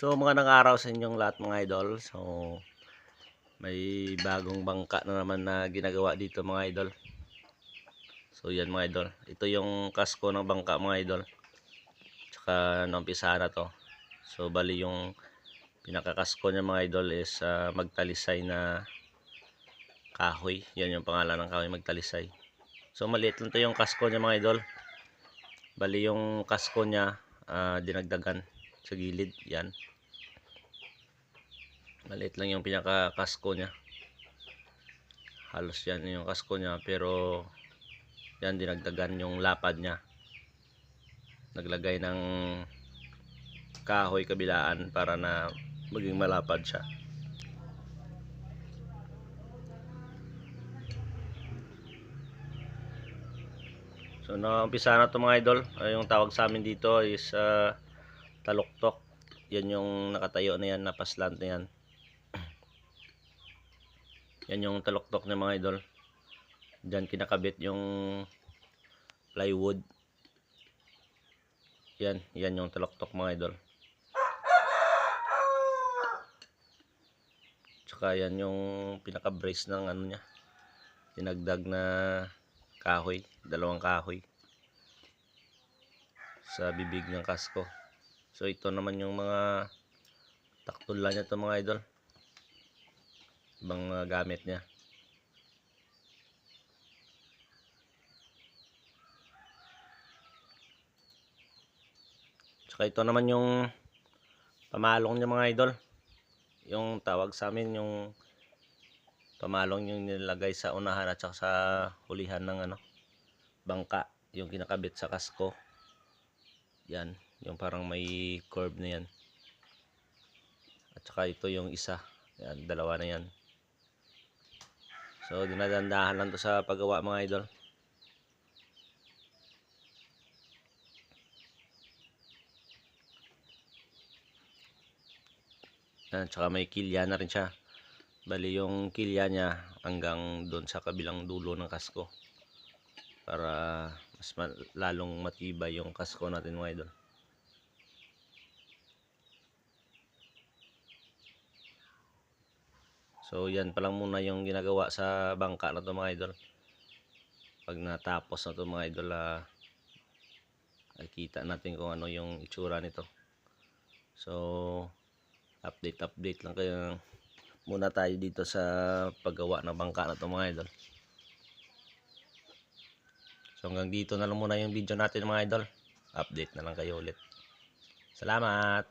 So mga nang-araw sa inyong lahat mga idol. So may bagong bangka na naman na ginagawa dito mga idol. So yan mga idol. Ito yung kasko ng bangka mga idol. Tsaka naumpisa na to. So bali yung pinakakasko niya mga idol is ah, magtalisay na kahoy. Yan yung pangalan ng kahoy magtalisay. So maliit lang to yung kasko niya mga idol. Bali yung kasko niya ah, dinagdagan sa gilid. Yan. Maliit lang yung pinaka kasko niya. Halos yan yung kasko niya pero yan dinagdagan yung lapad niya. Naglagay ng kahoy kabilaan para na maging malapad siya. So naumpisa na to mga idol. Ay, yung tawag sa amin dito is ah, taluktok. Yan yung nakatayo na yan, napaslant na yan. Yan yung taluktok ng mga idol. Diyan kinakabit yung plywood. Yan, yan yung taluktok mga idol. Tsaka yan yung pinaka-brace ng ano niya. Dinagdag na kahoy, dalawang kahoy sa bibig ng kasko. So ito naman yung mga taktulan niya to mga idol. Ibang mga gamit niya. Tsaka ito naman yung pamalong niya mga idol. Yung tawag sa amin yung pamalong yung nilagay sa unahan at sa hulihan ng ano bangka yung kinakabit sa kasko yan yung parang may curve na yan. At saka ito yung isa. Yan dalawa na yan. So dinadandahan lang to sa paggawa mga idol. Yan tsaka may kilya na rin siya. Bali yung kilya niya hanggang doon sa kabilang dulo ng kasko. Para mas ma- lalong matibay yung kasko natin mga idol so yan pa lang muna yung ginagawa sa bangka na to mga idol pag natapos na to mga idol ah, ay kita natin kung ano yung itsura nito so update update lang kayo muna tayo dito sa paggawa ng bangka na to mga idol So hanggang dito na lang muna yung video natin mga idol. Update na lang kayo ulit. Salamat!